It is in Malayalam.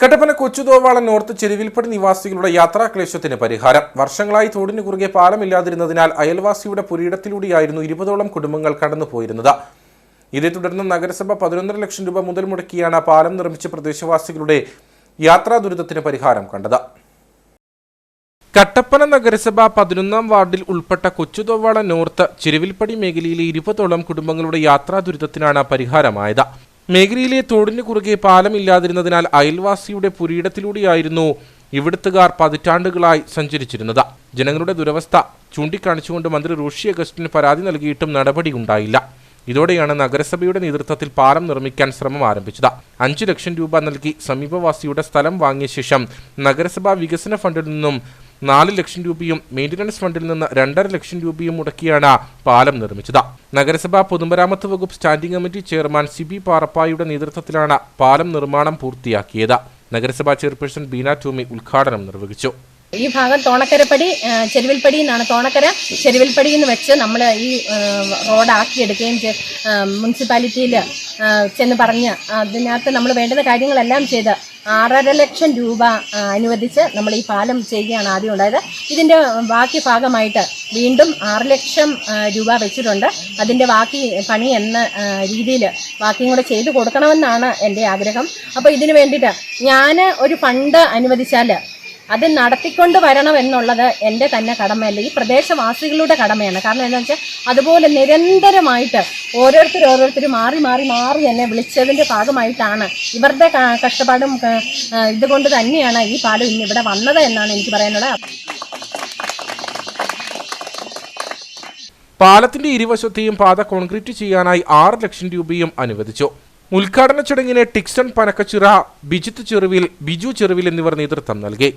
കട്ടപ്പന കൊച്ചുതോവാള നോർത്ത് ചെരുവിൽപ്പടി നിവാസികളുടെ യാത്രാക്ലേശത്തിന് പരിഹാരം. വർഷങ്ങളായി തോടിനു കുറുകെ പാലമില്ലാതിരുന്നതിനാൽ അയൽവാസിയുടെ പുരീടത്തിലൂടെയായിരുന്നു ഇരുപതോളം കുടുംബങ്ങൾ കടന്നുപോയിരുന്നത്. ഇതേ തുടർന്ന് നഗരസഭ പതിനൊന്നര ലക്ഷം രൂപ മുതൽ മുടക്കിയാണ് പാലം നിർമ്മിച്ച പ്രദേശവാസികളുടെ യാത്രാ ദുരിതത്തിന് പരിഹാരം കണ്ടത്. കട്ടപ്പന നഗരസഭ പതിനൊന്നാം വാർഡിൽ ഉൾപ്പെട്ട കൊച്ചുതോവാള നോർത്ത് ചെരുവിൽപ്പടി മേഖലയിലെ ഇരുപതോളം കുടുംബങ്ങളുടെ യാത്രാ ദുരിതത്തിനാണ് പരിഹാരമായത്. മേഖലയിലെ തോടിന് കുറുകെ പാലമില്ലാതിരുന്നതിനാൽ അയൽവാസിയുടെ പുരീടത്തിലൂടെയായിരുന്നു ഇവിടുത്തുകാർ പതിറ്റാണ്ടുകളായി സഞ്ചരിച്ചിരുന്നത്. ജനങ്ങളുടെ ദുരവസ്ഥ ചൂണ്ടിക്കാണിച്ചുകൊണ്ട് മന്ത്രി റോഷി അഗസ്റ്റിന് പരാതി നൽകിയിട്ടും നടപടിയുണ്ടായില്ല ഇതോടെയാണ് നഗരസഭയുടെ നേതൃത്വത്തിൽ പാലം നിർമ്മിക്കാൻ ശ്രമം ആരംഭിച്ചത്. അഞ്ചു ലക്ഷം രൂപ നൽകി സമീപവാസിയുടെ സ്ഥലം വാങ്ങിയ ശേഷം നഗരസഭാ വികസന ഫണ്ടിൽ നിന്നും നാല് ലക്ഷം രൂപയും മെയിന്റനൻസ് ഫണ്ടിൽ നിന്ന് രണ്ടര ലക്ഷം രൂപയും മുടക്കിയാണ് പാലം നിർമ്മിച്ചത്. നഗരസഭാ പൊതുമരാമത്ത് വകുപ്പ് സ്റ്റാൻഡിംഗ് കമ്മിറ്റി ചെയർമാൻ സിബി പാറപ്പായുടെ നേതൃത്വത്തിലാണ് പാലം നിർമ്മാണം പൂർത്തിയാക്കിയത്. നഗരസഭാ ചെയർപേഴ്സൺ ബീന ടോമി ഉദ്ഘാടനം നിർവഹിച്ചു. ഈ ഭാഗം തോണക്കരപ്പടി ചെരുവിൽപ്പടി എന്നാണ് തോണക്കര. ചെരുവിൽപ്പടി എന്ന് വെച്ച് നമ്മൾ ഈ റോഡാക്കിയെടുക്കുകയും മുനിസിപ്പാലിറ്റിയിൽ ചെന്ന് പറഞ്ഞ് അതിനകത്ത് നമ്മൾ വേണ്ടുന്ന കാര്യങ്ങളെല്ലാം ചെയ്ത് ആറര ലക്ഷം രൂപ അനുവദിച്ച് നമ്മൾ ഈ പാലം ചെയ്യുകയാണ് ആദ്യം ഉണ്ടായത്. ഇതിന്റെ ബാക്കി ഭാഗമായിട്ട് വീണ്ടും ആറ് ലക്ഷം രൂപ വെച്ചിട്ടുണ്ട്. അതിന്റെ ബാക്കി പണി എന്ന രീതിയിൽ ബാക്കിയും കൂടെ ചെയ്തു കൊടുക്കണമെന്നാണ് എന്റെ ആഗ്രഹം. അപ്പോൾ ഇതിന് വേണ്ടിയിട്ട് ഞാൻ ഒരു ഫണ്ട് അനുവദിച്ചാൽ അത് നടത്തിക്കൊണ്ട് വരണം എന്നുള്ളത് എന്റെ തന്നെ കടമയല്ല ഈ പ്രദേശവാസികളുടെ കടമയാണ്. കാരണം എന്താണെന്ന് വെച്ചാൽ അതുപോലെ നിരന്തരമായിട്ട് ഓരോരുത്തർ ഓരോരുത്തർ മാറി മാറി മാറി എന്നെ വിളിച്ചതിന്റെ ഭാഗമായിട്ടാണ് ഇവരുടെ കഷ്ടപ്പാടും ഇതുകൊണ്ട് തന്നെയാണ് ഈ പാലം ഇന്ന് ഇവിടെ വന്നത് എന്നാണ് എനിക്ക് പറയാനുള്ളത്. പാലത്തിന്റെ ഇരുവശത്തെയും പാത കോൺക്രീറ്റ് ചെയ്യാനായി ആറ് ലക്ഷം രൂപയും അനുവദിച്ചു. ഉദ്ഘാടന ചടങ്ങിന് ടിക്സൺ പനക്കച്ചിറ ബിജിത്ത് ചെറുവിൽ ബിജു ചെറുവിൽ എന്നിവർ നേതൃത്വം നൽകി.